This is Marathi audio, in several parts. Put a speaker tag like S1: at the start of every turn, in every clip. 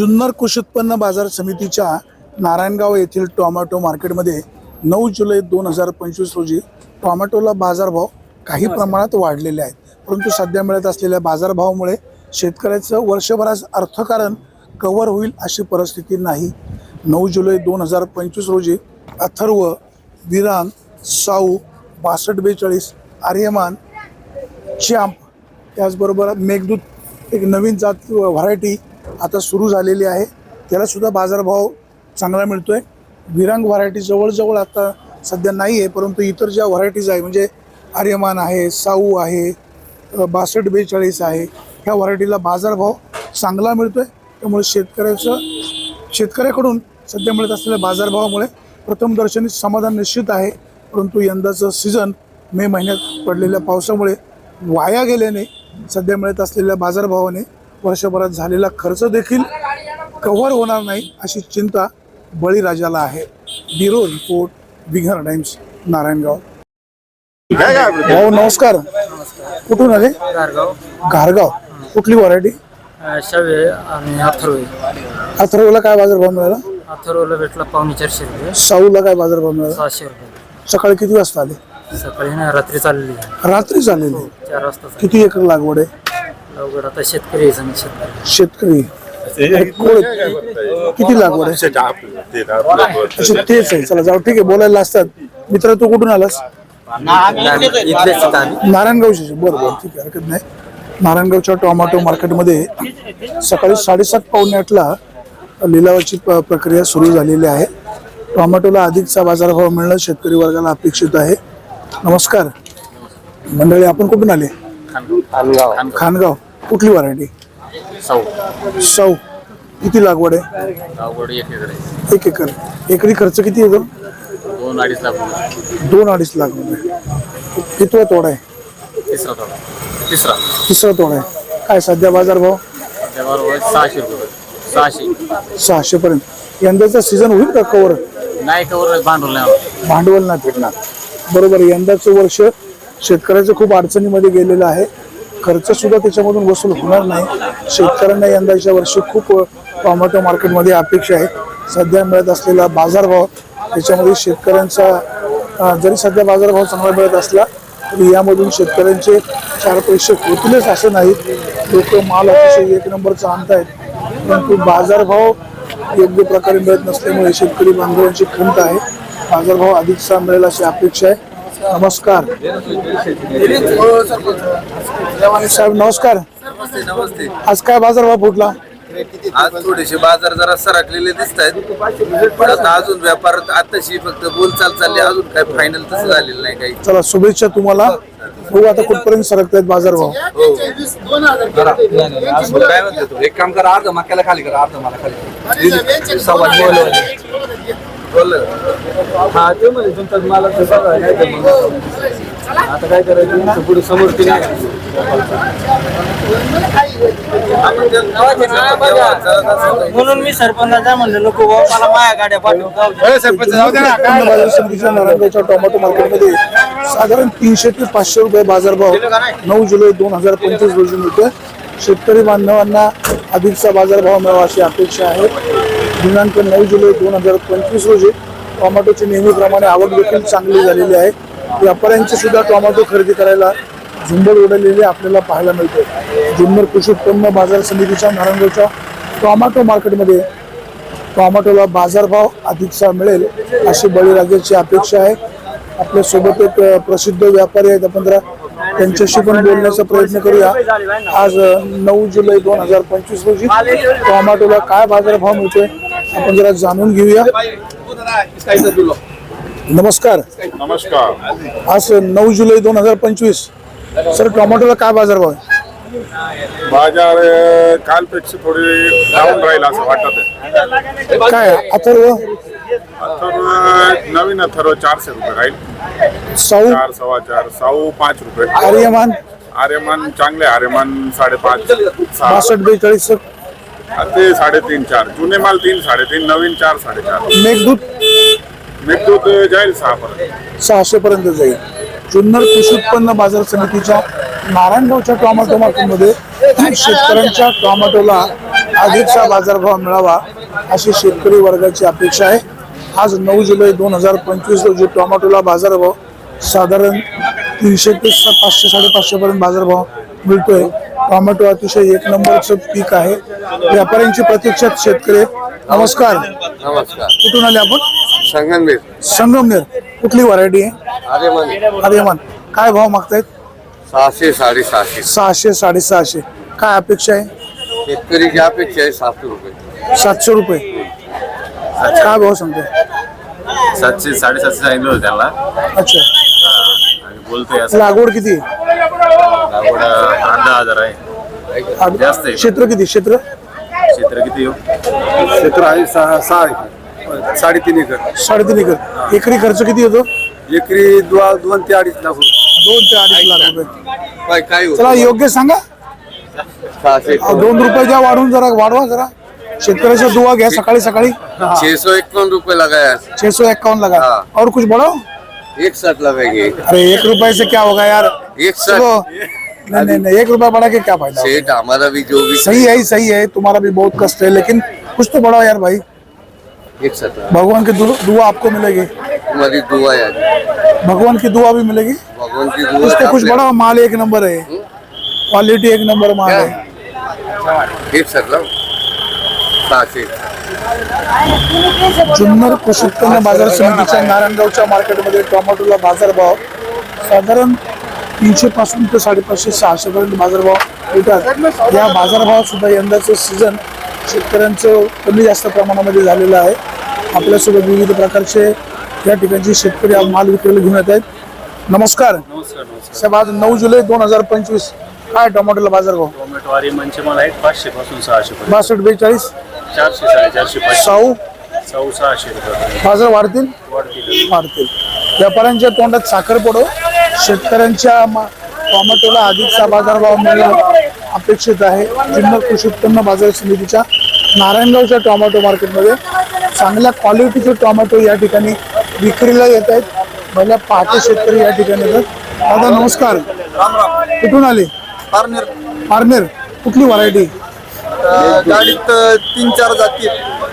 S1: जुन्नर कृषी उत्पन्न बाजार समितीच्या नारायणगाव येथील टोमॅटो मार्केटमध्ये नऊ जुलै दोन हजार पंचवीस रोजी टोमॅटोला बाजारभाव काही प्रमाणात वाढलेले आहेत. परंतु सध्या मिळत असलेल्या बाजारभावामुळे शेतकऱ्याचं वर्षभराचं अर्थकारण कव्हर होईल अशी परिस्थिती नाही. नऊ जुलै दोन हजार पंचवीस रोजी अथर्व विरांग साऊ बासष्ट बेचाळीस आर्यमान चॅम्प त्याचबरोबर मेघदूत एक नवीन जात व्हरायटी आता सुरू झालेली आहे. त्यालासुद्धा बाजारभाव चांगला मिळतो आहे विरांग व्हरायटी जवळजवळ आता सध्या नाही आहे परंतु इतर ज्या व्हरायटीज आहे म्हणजे आर्यमान आहे साऊ आहे बासष्ट बेचाळीस आहे ह्या व्हरायटीला बाजारभाव चांगला मिळतो आहे त्यामुळे शेतकऱ्याचं शेतकऱ्याकडून सध्या मिळत असलेल्या बाजारभावामुळे प्रथमदर्शनी समाधान निश्चित आहे. परंतु यंदाचं सीझन मे महिन्यात पडलेल्या पावसामुळे वाया गेल्याने सध्या मिळत असलेल्या बाजारभावाने वर्षभरात झालेला खर्च देखील कव्हर होणार नाही अशी चिंता बळीराजाला आहे. ब्युरो रिपोर्ट बिघर टाइम्स नारायणगाव. भाऊ नमस्कार. कुठून आले?
S2: गारगाव.
S1: घारगाव कुठली व्हरायटी?
S2: शवे आणि अथर्व.
S1: अथर्वला काय बाजारभाव मिळाला?
S2: अथर्वला भेटला पावणे चारशे रुपये.
S1: साऊला काय बाजारभाव मिळाला?
S2: सहाशे रुपये.
S1: सकाळी किती वाजता आले?
S2: सकाळी ना रात्री चाललेली.
S1: रात्री चाललेले.
S2: चार वाजता.
S1: किती एकर लागवड आहे?
S2: अवघड. आता शेतकरी शेतकरी?
S1: किती लागवड आहे? अच्छा तेच आहे. चला जाऊ. ठीक आहे. बोलायला असतात मित्र तू कुठून आलास. नारायणगावचे बरं बरं. ठीक आहे. हरकत नाही. नारायणगावच्या टोमॅटो मार्केटमध्ये सकाळी साडेसात पावणे आठला लिलावाची प्रक्रिया सुरू झालेली आहे. टोमॅटोला अधिकचा बाजारभाव मिळणं शेतकरी वर्गाला अपेक्षित आहे. नमस्कार. मंडळी आपण कुठून आले? खानगाव. कुठली व्हरायटी सौ किती लागवड आहे?
S2: एक एकर आहे.
S1: एक एकर. एकरी खर्च किती येतो?
S2: दोन अडीच लाख रुपये.
S1: दोन अडीच लाख रुपये. कितवा तोडा आहे?
S2: तिसरा थोडा तिसरा.
S1: तिसरा तोडा आहे. काय सध्या बाजारभाव
S2: त्याबरोबर सहाशे रुपये. सहाशे.
S1: सहाशे पर्यंत. यंदाचा सीझन होईल का कवर
S2: नाही कवर भांडवल नाही.
S1: भांडवल नाही भेटणार बरोबर यंदाचं वर्ष शेतकऱ्याचं खूप अडचणीमध्ये गेलेलं आहे. खर्च सुद्धा त्याच्यामधून वसूल होणार नाही. शेतकऱ्यांना यंदाच्या वर्षी खूप टोमॅटो मार्केटमध्ये अपेक्षा आहे सध्या मिळत असलेला बाजारभाव त्याच्यामध्ये शेतकऱ्यांचा जरी सध्या बाजारभाव चांगला मिळत असला तरी यामधून शेतकऱ्यांचे चार पैसे होतीलच असं नाहीत. लोक माल अतिशय एक नंबरचा आणतायत. परंतु बाजारभाव योग्य प्रकारे मिळत नसल्यामुळे शेतकरी बांधवांची खंत आहे. बाजारभाव अधिकचा मिळेल अशी अपेक्षा आहे. नमस्कार. साहेब नमस्कार.
S3: नमस्ते
S1: आज काय बाजारभाव फुटला?
S3: आज थोडेसे बाजार जरा सरकलेले दिसत आहेत पण आता अजून व्यापार आताशी फक्त बोलचाल चालली अजून काय फायनल तसं झालेलं नाही काही.
S1: चला शुभेच्छा तुम्हाला. बघू आता कुठपर्यंत सरकतायत बाजारभाव
S3: काय म्हणते तू?
S4: एक काम करा अर्ध मक्याला खाली करा अर्ध मला खाली
S3: बोल
S4: हा ते म्हणजे तुमचा मला ते बघा नाही तर मग आता काय करायचं? पुढे समोर ते.
S2: म्हणून मी सरपंचाचा म्हणलं नको बाबा मला माया गाड्या
S1: समितीच्या नारायणगावच्या टोमॅटो मार्केटमध्ये साधारण तीनशे ते पाचशे रुपये बाजारभाव नऊ जुलै दोन हजार पंचवीस रोजी मिळतोय. शेतकरी बांधवांना अधिकचा बाजारभाव मिळावा अशी अपेक्षा आहे. दिनांक नऊ जुलै दोन हजार पंचवीस रोजी टोमॅटोची नेहमीप्रमाणे आवक देखील चांगली झालेली आहे. व्यापाऱ्यांची सुद्धा टोमॅटो खरेदी करायला झुंबड उडलेली आपल्याला पाहायला मिळते. जुन्नर कृषी उत्पन्न बाजार समितीच्या नारायणगावच्या टोमॅटो मार्केटमध्ये टोमॅटोला बाजारभाव अधिकचा मिळेल अशी बळीराजाची अपेक्षा आहे. आपल्यासोबत एक प्रसिद्ध व्यापारी आहेत आपण जरा त्यांच्याशी पण बोलण्याचा प्रयत्न करूया. आज नऊ जुलै दोन हजार पंचवीस रोजी टोमॅटोला काय बाजारभाव मिळतोय? आपण जरा जाणून घेऊया. नमस्कार.
S5: नमस्कार.
S1: आज नऊ जुलै दोन हजार पंचवीस. सर टोमॅटोला काय बाजारभाव आहे?
S5: बाजार कालपेक्षा थोडी डाऊन राहील असं वाटत आहे.
S1: काय अथर्व?
S5: तर अ, नवीन अथर्व चारशे रुपये राहील.
S1: साऊ?
S5: चार सव्वा चार साऊ पाच रुपये.
S1: आर्यमान?
S5: आर्यमान चांगले आर्यमान साडेपाच
S1: बासष्ट बेचाळीस
S5: ते साडेतीन चार. जुने माल तीन साडेतीन नवीन चार साडेचार.
S1: मेघदूत?
S5: मेघदूत जाईल सहा पर्यंत.
S1: सहाशे पर्यंत जाईल. जुन्नर कृषी उत्पन्न बाजार समितीच्या नारायणगावच्या टोमॅटो मार्केटमध्ये शेतकऱ्यांच्या टोमॅटोला अधिकचा बाजारभाव मिळावा अशी शेतकरी वर्गाची अपेक्षा आहे. आज नऊ जुलै दोन हजार पंचवीस रोजी टोमॅटोला बाजारभाव साधारण तीनशे ते पाचशे साडेपाचशे पर्यंत बाजारभाव मिळतोय. टोमॅटो अतिशय एक नंबरचं पीक आहे. व्यापाऱ्यांची प्रतीक्षात शेतकरी आहेत. नमस्कार.
S3: नमस्कार.
S1: कुठून आले आपण?
S3: संगमनेर.
S1: संगमनेर. कुठली व्हरायटी आहे?
S3: अरे मन
S1: आर्यमान. काय भाव मागतायत?
S3: सहाशे साडेसहाशे.
S1: सहाशे साडेसहाशे. काय अपेक्षा आहे?
S3: शेतकरीची अपेक्षा आहे सातशे रुपये.
S1: सातशे रुपये. काय भाव सांगतोय?
S6: सातशे साडेसातशे सांगितलं होतं त्यांना
S1: अच्छा.
S6: आणि बोलतोय असं.
S1: लागवड किती आहे?
S6: लागवड दहा हजार आहे. जास्त आहे.
S1: क्षेत्र किती? क्षेत्र?
S6: क्षेत्र किती येऊ
S5: क्षेत्र आहे सहा सहा एकर. साडेतीन एकर.
S1: साडेतीन एकर. एकरी खर्च किती येतो?
S5: एकरी दो- दोन ते अडीच लाख रुपये.
S1: दोन ते अडीच लाख रुपये.
S3: काय काय होतं?
S1: चला योग्य सांगा.
S3: सहाशे
S1: अहो, दोन रुपये द्या वाढवून जरा वाढवा जरा. शेतकऱ्याचा दुवा घ्या सकाळी सकाळी.
S3: छह सौ इक्यावन रुपये लगाया.
S1: छह सौ लगा
S3: हाँ।
S1: और कुछ बढ़ाओ
S3: एक साथ लगाएंगे.
S1: अरे एक रुपए से क्या होगा यार?
S3: एक साथ
S1: चलो नहीं नहीं नहीं एक रुपया बढ़ा के क्या फ़ायदा
S3: सेठ हमारा भी जो भी
S1: सही है सही है तुम्हारा भी बहुत कष्ट है लेकिन कुछ तो बढ़ाओ यार भाई।
S3: एक
S1: भगवान की दुआ आपको मिलेगी।
S3: तुम्हारी दुआ यार।
S1: भगवान की दुआ भी मिलेगी।
S3: भगवान की
S1: कुछ
S3: दुआ
S1: तो कुछ बढ़ाओ माल एक नंबर है। क्वालिटी एक नंबर माल है।
S3: एक लाव सहाशे
S1: जुन्नर कृषी उत्पन्न बाज़ार समितीच्या नारायणगावच्या मार्केटमध्ये टोमॅटोला बाजारभाव साधारण तीनशे पासून ते साडेपाचशे सहाशे पर्यंत बाजारभाव मिळतात. या बाजारभावात सुद्धा यंदाचं सीझन शेतकऱ्यांचं कमी जास्त प्रमाणामध्ये झालेलं आहे. आपल्यासोबत विविध प्रकारचे या ठिकाणचे शेतकरी आज माल विक्रीला घेऊन येत आहेत. नमस्कार.
S6: नमस्कार नमस्कार.
S1: साहेब आज नऊ जुलै दोन हजार पंचवीस काय टोमॅटोला बाजारभाव
S6: टोमॅटो आरे मनचे मला आहेत पाचशे पासून सहाशे
S1: बासष्ट बेचाळीस.
S6: चारशे साडेचारशे पाचशे.
S1: साऊ?
S6: सहा सहाशे रुपये.
S1: बाजार वाढतील?
S6: वाढतील.
S1: मारतील व्यापाऱ्यांच्या तोंडात साखर पडो. शेतकऱ्यांच्या मा- टोमॅटोला अधिकचा बाजारभाव मिळणं अपेक्षित आहे. जुन्नर कृषी उत्पन्न बाजार समितीच्या नारायणगावच्या टोमॅटो मार्केटमध्ये चांगल्या क्वालिटीचे टोमॅटो या ठिकाणी विक्रीला येत आहेत. भल्या पहाटे शेतकरी या ठिकाणी येतात. दादा नमस्कार.
S2: राम राम
S1: कुठून आले?
S2: पारनेर.
S1: पारनेर. कुठली व्हरायटी?
S2: अं, गाडीत अं, तीन चार जाती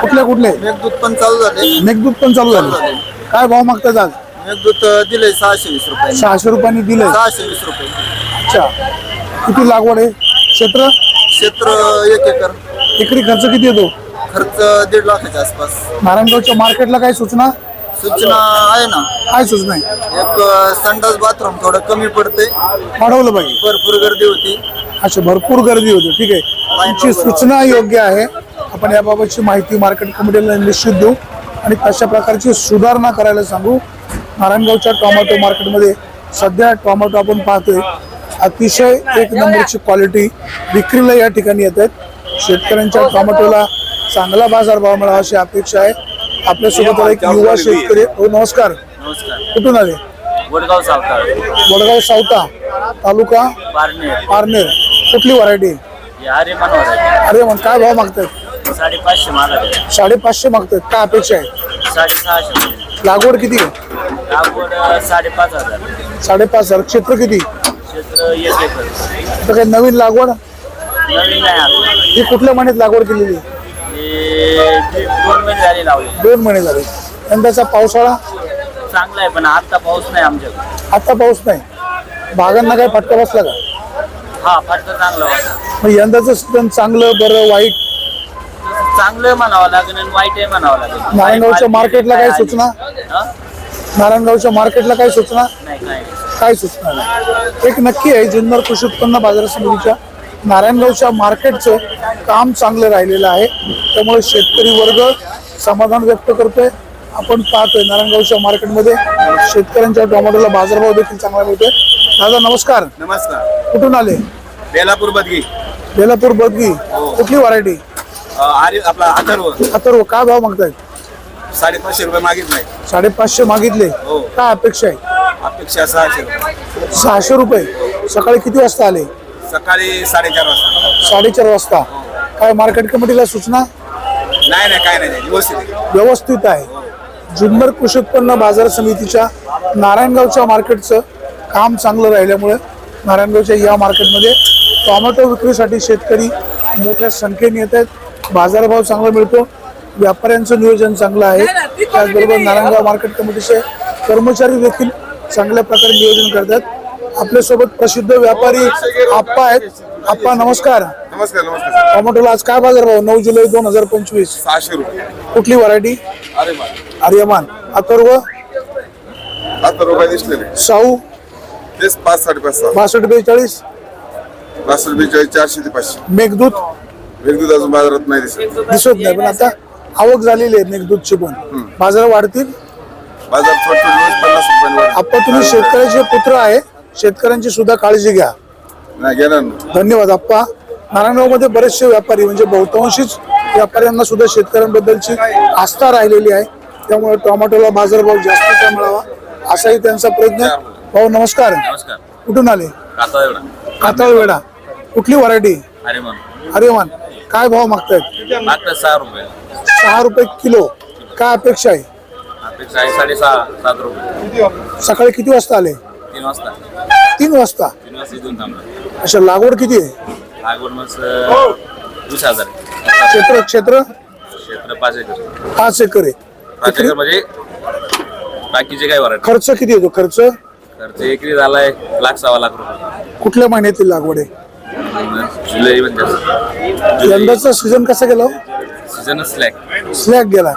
S1: कुठले कुठले
S2: मेघदूत पण चालू झाले.
S1: मेघदूत पण चालू झाले. काय भाव मागतात आज?
S2: मेघदूत अं, दिले सहाशे वीस रुपये.
S1: सहाशे रुपयांनी दिले
S2: सहाशे वीस रुपये.
S1: अच्छा. किती लागवड आहे? क्षेत्र?
S2: क्षेत्र एक एकर.
S1: एकरी खर्च किती येतो?
S2: खर्च दीड लाखाच्या आसपास.
S1: नारायणगावच्या मार्केटला काय सूचना?
S2: सूचना आहे ना.
S1: काय सूचना आहे?
S2: एक अं, संडास बाथरूम थोडं कमी पडते
S1: वाढवलं पाहिजे.
S2: भरपूर गर्दी होती.
S1: अच्छा भरपूर गर्दी होती. ठीक आहे. तुमची सूचना योग्य आहे. आपण याबाबतची माहिती मार्केट कमिटीला निश्चित देऊ. आणि तशा प्रकारची सुधारणा करायला सांगू. नारायणगावच्या टोमॅटो मार्केटमध्ये सध्या टोमॅटो आपण पाहतोय अतिशय एक नंबरची क्वालिटी विक्रीला या ठिकाणी येत आहेत. शेतकऱ्यांच्या टोमॅटोला चांगला बाजारभाव मिळावा अशी अपेक्षा आहे. आपल्यासोबत एक युवा शेतकरी हो नमस्कार.
S6: नमस्कार.
S1: कुठून आले?
S6: वडगाव सावकार
S1: वडगाव सावता तालुका
S6: पारनेर.
S1: पारनेर. कुठली व्हरायटी?
S6: हे
S1: अरे मग काय भाव मागतायत?
S6: साडेपाचशे मागा द्या
S1: साडेपाचशे मागतायत. काय अपेक्षा आहे?
S6: साडेसहाशे.
S1: लागवड किती आहे?
S6: लागवड साडेपाच हजार.
S1: साडेपाच हजार. क्षेत्र किती?
S6: क्षेत्र एक एकर.
S1: तर काही नवीन लागवड?
S6: नवीन नाही आता
S1: ही कुठल्या महिन्यात लागवड केलेली?
S6: हे दोन महिने झाले लावले.
S1: दोन महिने झाले. यंदाचा पावसाळा?
S6: चांगला आहे पण आता पाऊस नाही आमच्याकडे.
S1: आता पाऊस नाही. बागांना काय फटका बसला का?
S6: हा फाटका चांगला होता.
S1: मग यंदाचं सीझन चांगलं बरं वाईट?
S6: चांगलं म्हणावं लागेल आणि वाईट आहे म्हणावं लागेल.
S1: नारायणगावच्या मार्केटला काय
S6: आली.
S1: सूचना?
S6: हा?
S1: नारायणगावच्या मार्केटला काय सूचना?
S6: काय
S1: सूचना नाही. एक नक्की आहे जुन्नर कृषी उत्पन्न बाजार समितीच्या नारायणगावच्या मार्केटचं काम चांगलं राहिलेलं आहे. त्यामुळे शेतकरी वर्ग समाधान व्यक्त करतोय. आपण पाहतोय नारायणगावच्या मार्केटमध्ये शेतकऱ्यांच्या टोमॅटोला बाजारभाव देखील चांगला मिळतोय. दादा नमस्कार.
S5: नमस्कार.
S1: कुठून आले?
S5: बेलापूर बदगी.
S1: बेलापूर बदगी. कुठली व्हरायटी?
S5: आपला अथर्व.
S1: अथर्व. काय भाव मागतायत?
S5: साडेपाचशे रुपये मागित नाही
S1: साडेपाचशे मागितले.
S5: हो.
S1: काय अपेक्षा आहे?
S5: अपेक्षा सहाशे रुपये.
S1: सहाशे रुपये. सकाळी किती वाजता आले?
S5: सकाळी साडेचार वाजता.
S1: साडेचार वाजता. काय मार्केट कमिटीला सूचना?
S5: नाही नाही काय नाही नाही व्यवस्थित आहे.
S1: व्यवस्थित आहे. जुन्नर कृषी उत्पन्न बाजार समितीच्या नारायणगावच्या मार्केटचं काम चांगलं राहिल्यामुळे नारायणगावच्या या मार्केटमध्ये टोमॅटो विक्रीसाठी शेतकरी मोठ्या संख्येने येत आहेत. बाजारभाव चांगला मिळतो. व्यापाऱ्यांचं नियोजन चांगलं आहे. त्याचबरोबर नारायणगाव मार्केट कमिटीचे कर्मचारी देखील चांगल्या प्रकारे नियोजन करतात. आपल्यासोबत प्रसिद्ध व्यापारी आप्पा आहेत. आप्पा नमस्कार.
S5: नमस्कार नमस्कार.
S1: टोमॅटोला आज काय बाजारभाव नऊ जुलै दोन हजार पंचवीस.
S5: सहाशे रुपये.
S1: कुठली व्हरायटी
S5: अरे मा
S1: आर्यमान. अथर्व?
S5: आता रुपये दिसले नाही
S1: साऊ
S5: तेच पाच साडेपाच सहा
S1: बासष्ट बेचाळीस?
S5: पाचशे बेचाळीस चारशे ते पाचशे.
S1: मेघदूत?
S5: वेगदूत अजून बाजारात नाही दिसत.
S1: दिसत नाही पण आता आवक झालेली आहे मेघदूतची पण बाजार वाढतील.
S5: बाजार थोडं थोडं रोज पन्नास रुपयांवर
S1: आपण तुम्ही शेतकऱ्याचे पुत्र आहे शेतकऱ्यांची सुद्धा काळजी घ्या.
S5: नाही घेणार ना
S1: धन्यवाद आप्पा. नारायणगावमध्ये बरेचसे व्यापारी म्हणजे बहुतांशीच व्यापाऱ्यांना सुद्धा शेतकऱ्यांबद्दलची आस्था राहिलेली आहे. त्यामुळे टोमॅटोला बाजारभाव जास्तीचा मिळावा असाही त्यांचा प्रयत्न आहे. भाऊ नमस्कार.
S6: नमस्कार.
S1: कुठून आले?
S6: आता एवढा
S1: कातळवेडा. कुठली व्हरायटी?
S6: अरे मग
S1: अरे मान काय भाव मागतायत?
S6: मागतात सहा रुपये.
S1: सहा रुपये किलो. काय अपेक्षा आहे?
S6: अपेक्षा आहे साडेसहा सात रुपये.
S1: सकाळी किती वाजता आले?
S6: तीन वाजता.
S1: तीन वाजता?
S6: तीन वाजता इथून थांबलो.
S1: अशा लागवड किती आहे?
S6: लागवड मग अं, वीस हजार. आहे.
S1: क्षेत्र क्षेत्र?
S6: क्षेत्र पाच एकर.
S1: पाच एकर आहे.
S6: पाच एकर? म्हणजे बाकीचे काय वरायटी
S1: खर्च किती येतो? खर्च?
S6: खर्च एकरी झालाय लाख सव्वा लाख रुपये.
S1: कुठल्या महिन्यातील लागवड आहे?
S6: जुलै म्हणजे
S1: यंदाचा सीझन कसा गेला
S6: सीझनच स्लॅक
S1: स्लॅग गेला.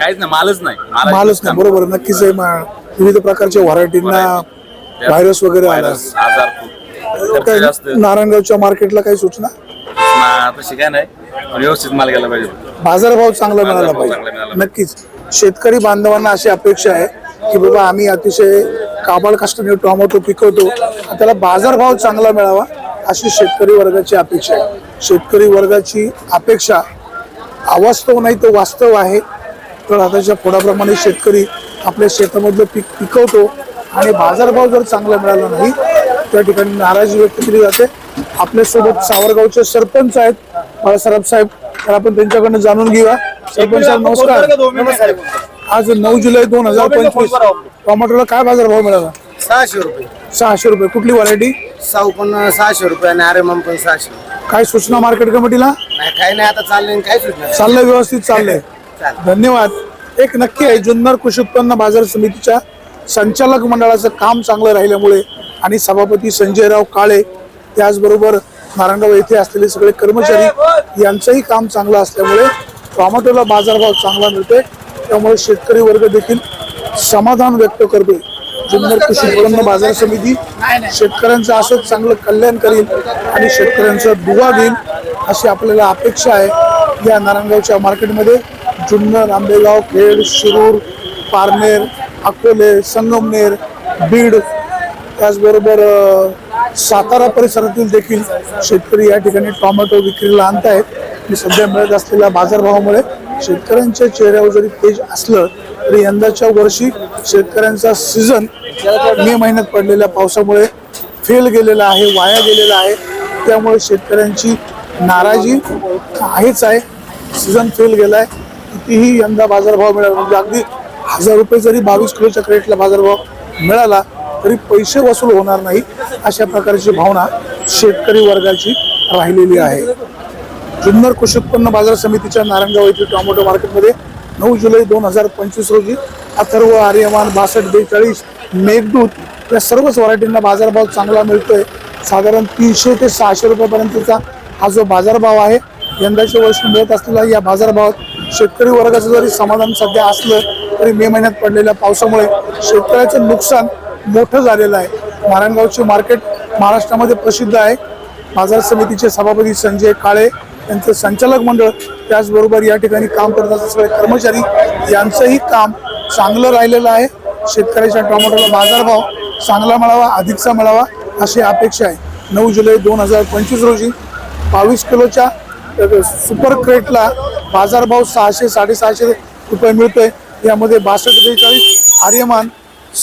S6: काहीच नाही मालच नाही.
S1: मालच नाही. बरोबर नक्कीच आहे मा- विविध प्रकारच्या व्हरायटींना व्हायरस वगैरे आला.
S6: व्हायरस आजार खूप. खर्च
S1: काय
S6: जास्त.
S1: नारायणगावच्या मार्केटला काही सूचना?
S6: ना तशी काय नाही. पण व्यवस्थित माल गेला पाहिजे.
S1: बाजारभाव चांगला मिळाला
S6: बाजारभाव चांगला
S1: पाहिजे.
S6: मिळाला
S1: नक्कीच. शेतकरी बांधवांना अशी अपेक्षा आहे की बाबा आम्ही अतिशय काबाड कष्टाने टोमॅटो पिकवतो. त्याला बाजारभाव चांगला मिळावा अशी शेतकरी वर्गाची अपेक्षा आहे. शेतकरी वर्गाची अपेक्षा अवास्तव नाही तर वास्तव आहे. तर आताच्या फोडाप्रमाणे शेतकरी आपल्या शेतामधलं पीक पिकवतो आणि बाजारभाव जर चांगला मिळाला नाही त्या ठिकाणी नाराजी व्यक्त केली जाते. आपल्यासोबत सावरगावचे सरपंच आहेत. बाळासाहेब साहेब तर आपण त्यांच्याकडनं जाणून घेऊया. सरपंच साहेब नमस्कार. आज नऊ जुलै दोन हजार पंचवीस. टोमॅटोला काय बाजारभाव मिळाला?
S2: सहाशे रुपये.
S1: सहाशे रुपये. कुठली व्हरायटी
S2: साऊ पण सहाशे रुपये आणि आरे मम पण सहाशे.
S1: काय सूचना मार्केट कमिटीला?
S2: नाही काही नाही आता चाललंय काय सुचणार
S1: चाललंय व्यवस्थित चाललंय. धन्यवाद. एक नक्की आहे जुन्नर कृषी उत्पन्न बाजार समितीच्या संचालक मंडळाचं काम चांगलं राहिल्यामुळे आणि सभापती संजयराव काळे त्याचबरोबर नारायणगाव येथे असलेले सगळे कर्मचारी यांचंही काम चांगलं असल्यामुळे टोमॅटोला बाजारभाव चांगला मिळतोय. त्यामुळे शेतकरी वर्ग देखील समाधान व्यक्त करतोय. जुन्नर कृषी उत्पन्न बाजार समिती शेतकऱ्यांचं असंच चांगलं कल्याण करील आणि शेतकऱ्यांचा दुवा देईल अशी आपल्याला अपेक्षा आहे. या नारायणगावच्या मार्केटमध्ये जुन्नर आंबेगाव खेड शिरूर पारनेर अकोले संगमनेर बीड त्याचबरोबर सातारा परिसरातील देखील शेतकरी या ठिकाणी टोमॅटो विक्रीला आणत आहेत सध्या मिळत असलेल्या बाजारभावामुळे शेतकऱ्यांच्या चेहऱ्यावर जरी तेज असलं तरी यंदाच्या वर्षी शेतकऱ्यांचा सीझन मे महिन्यात पडलेल्या पावसामुळे फेल गेलेला आहे वाया गेलेला आहे त्यामुळे शेतकऱ्यांची नाराजी आहेच आहे. सीझन फेल गेला आहे कितीही यंदा बाजारभाव मिळाला म्हणजे अगदी हजार रुपये जरी बावीस किलोच्या क्रेटला बाजारभाव मिळाला तरी पैसे वसूल होणार नाही अशा प्रकारची भावना शेतकरी वर्गाची राहिलेली आहे. जुन्नर कृषी उत्पन्न बाजार समितीच्या नारायणगाव येथील टोमॅटो मार्केटमध्ये नऊ जुलै दोन हजार पंचवीस रोजी अथर्व आर्यमान बासष्ट बेचाळीस मेघदूत या सर्वच व्हरायटींना बाजारभाव चांगला मिळतोय. साधारण तीनशे ते सहाशे रुपयापर्यंतचा हा जो बाजारभाव आहे यंदाच्या वर्षी मिळत असलेला या बाजारभावात शेतकरी वर्गाचं जरी समाधान सध्या असलं तरी मे महिन्यात पडलेल्या पावसामुळे शेतकऱ्याचं नुकसान मोठं झालेलं आहे. नारायणगावचे मार्केट महाराष्ट्रामध्ये प्रसिद्ध आहे. बाजार समितीचे सभापती संजय काळे यांचं संचालक मंडळ त्याचबरोबर या ठिकाणी काम करत असलेले सगळे कर्मचारी यांचंही काम चांगलं राहिलेलं आहे. शेतकऱ्याच्या टोमॅटोला बाजारभाव चांगला मिळावा अधिकचा मिळावा अशी अपेक्षा आहे. नऊ जुलै दोन हजार पंचवीस रोजी बावीस किलोच्या सुपर क्रेटला बाजारभाव सहाशे साडेसहाशे रुपये मिळतोय. यामध्ये बासष्ट बेचाळीस आर्यमान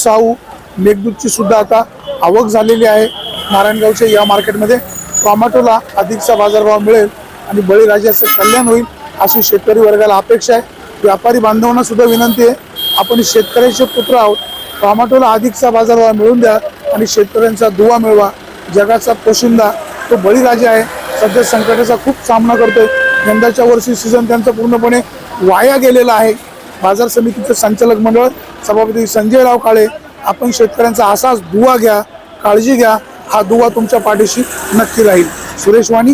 S1: साऊ मेघदूतची सुद्धा आता आवक झालेली आहे. नारायणगावच्या या मार्केटमध्ये टोमॅटोला अधिकचा बाजारभाव मिळेल. आणि बळीराजाचं कल्याण होईल अशी शेतकरी वर्गाला अपेक्षा आहे. व्यापारी बांधवांना सुद्धा विनंती आहे. आपण शेतकऱ्याचे पुत्र आहोत. टोमॅटोला अधिकचा बाजारभाव मिळवून द्या आणि शेतकऱ्यांचा दुवा मिळवा. जगाचा पोशिंदा तो बळीराजा आहे. सध्या संकटाचा खूप सामना करतोय. यंदाच्या वर्षी सीझन त्यांचा पूर्णपणे वाया गेलेला आहे. बाजार समितीचं संचालक मंडळ सभापती संजयराव काळे आपण शेतकऱ्यांचा असाच दुवा घ्या काळजी घ्या. हा दुवा तुमच्या पाठीशी नक्की राहील. सुरेश वाणी